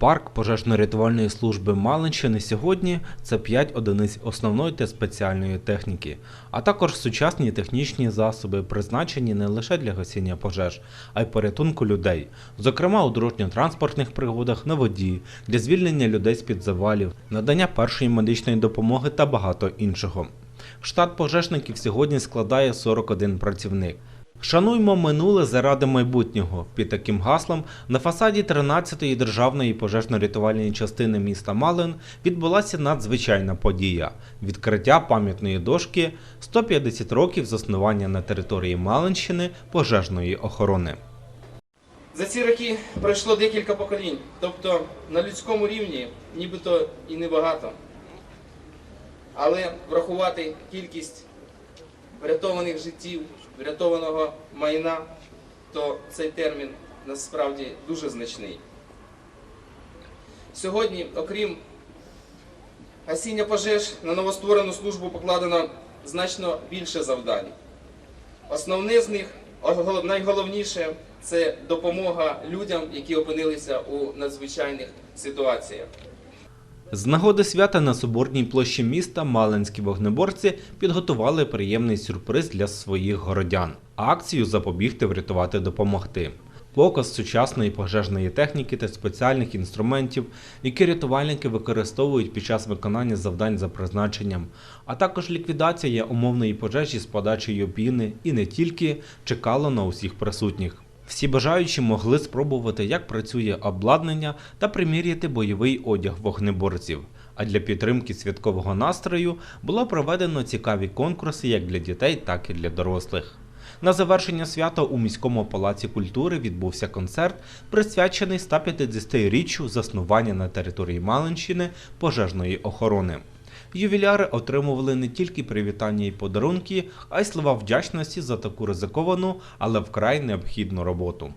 Парк пожежно-рятувальної служби Малинщини сьогодні це 5 одиниць основної та спеціальної техніки, а також сучасні технічні засоби, призначені не лише для гасіння пожеж, а й порятунку людей, зокрема у дорожньо-транспортних пригодах на воді, для звільнення людей з-під завалів, надання першої медичної допомоги та багато іншого. Штат пожежників сьогодні складає 41 працівник. Шануймо минуле заради майбутнього. Під таким гаслом на фасаді 13-ї державної пожежно-рятувальної частини міста Малин відбулася надзвичайна подія відкриття пам'ятної дошки 150 років заснування на території Малинщини пожежної охорони. За ці роки пройшло декілька поколінь, тобто на людському рівні нібито і небагато. Але врахувати кількість врятованих життів, врятованого майна, то цей термін насправді дуже значний. Сьогодні, окрім гасіння пожеж, на новостворену службу покладено значно більше завдань. Основне з них, найголовніше, це допомога людям, які опинилися у надзвичайних ситуаціях. З нагоди свята на Соборній площі міста малинські вогнеборці підготували приємний сюрприз для своїх городян акцію запобігти, врятувати, допомогти. Показ сучасної пожежної техніки та спеціальних інструментів, які рятувальники використовують під час виконання завдань за призначенням, а також ліквідація умовної пожежі з подачею піни і не тільки чекало на усіх присутніх. Всі бажаючі могли спробувати, як працює обладнання та приміряти бойовий одяг вогнеборців. А для підтримки святкового настрою було проведено цікаві конкурси як для дітей, так і для дорослих. На завершення свята у міському палаці культури відбувся концерт, присвячений 150-річчю заснування на території Малинщини пожежної охорони. Ювіляри отримували не тільки привітання і подарунки, а й слова вдячності за таку ризиковану, але вкрай необхідну роботу.